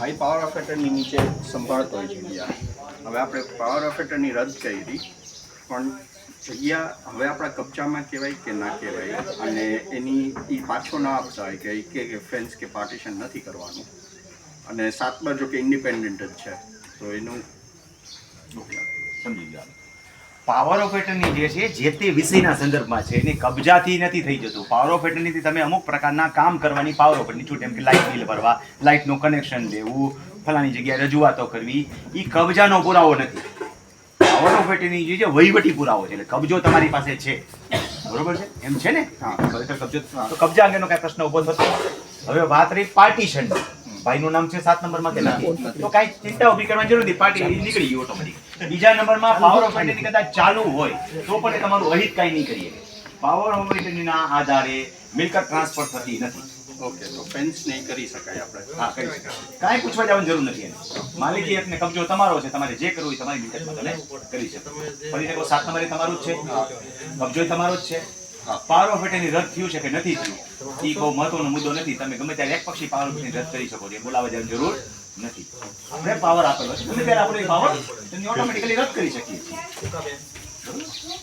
ભાઈ power of attorney નીચે સંભાળતો હોય જગ્યા હવે આપણે પાવર ઓફ એટર્ની રદ કરી. પણ જગ્યા હવે આપણા કબજામાં કહેવાય કે ના કહેવાય. અને એની એ પાછો ના આપતા હોય કે કે કે ફેન્સ કે પાર્ટીશન નથી કરવાનું. અને સાતમાં જો કે ઇન્ડિપેન્ડન્ટ જ છે. તો એનું સમજી ગયા. પાવર ઓફ એટર્ની જે છે જે તે વિષયના સંદર્ભમાં છે એની કબજાથી નથી થઈ જતું. પાવર ઓફ એટર્નીથી તમે અમુક પ્રકારના કામ કરવાની પાવર ઓફ એટર્ની છૂટ એમ કે લાઇટ બિલ ભરવા લાઇટનું કનેક્શન લેવું ફલાની જગ્યાએ રજૂઆતો કરવી એ કબજાનો પુરાવો નથી. પાવર ઓફ એટર્ની જે છે વહીવટી પુરાવો છે એટલે કબજો તમારી પાસે છે. બરોબર છે? એમ છે ને? હા. કબજો તો કબજા અંગેનો કઈ પ્રશ્ન ઊભો થતો હવે વાત રહી પાર્ટીશન ભાઈનું નામ છે સાત નંબરમાં કે તો કાંઈ ચિંતા ઊભી કરવાની જરૂર નથી. પાર્ટી નીકળી ગઈ ઓટોમેટિક બીજા નંબરમાં પાવર ઓફ એટર્ની કદાચ ચાલુ હોય તો પણ તમારું અહિત કાંઈ નહીં કરીએ. પાવર ઓફ એટર્નીના આધારે મિલકત ટ્રાન્સફર થતી નથી. ઓકે તો ફેન્સ નહીં કરી શકાય આપણે. હા કરી શકાય. કાંઈ પૂછવા જવાની જરૂર નથી એને. માલિકી હકને કબજો તમારો છે તમારે જે કરવું હોય તમારી મિલકતમાં તમે કરી શકો. ફરી સાત નંબરે તમારું જ છે. કબજો તમારો જ છે. પાવર ઓફ એટર્ની રદ થયું છે કે નથી થયું? એ બહુ મહત્વનો મુદ્દો નથી. તમે ગમે ત્યારે એક પક્ષી પાવર ઓફ રદ કરી શકો છો. બોલાવવા જવાની જરૂર નથી. આપણે પાવર આપેલો છે. ગમે ત્યારે આપણે પાવર ઓટોમેટિકલી રદ કરી શકીએ છીએ.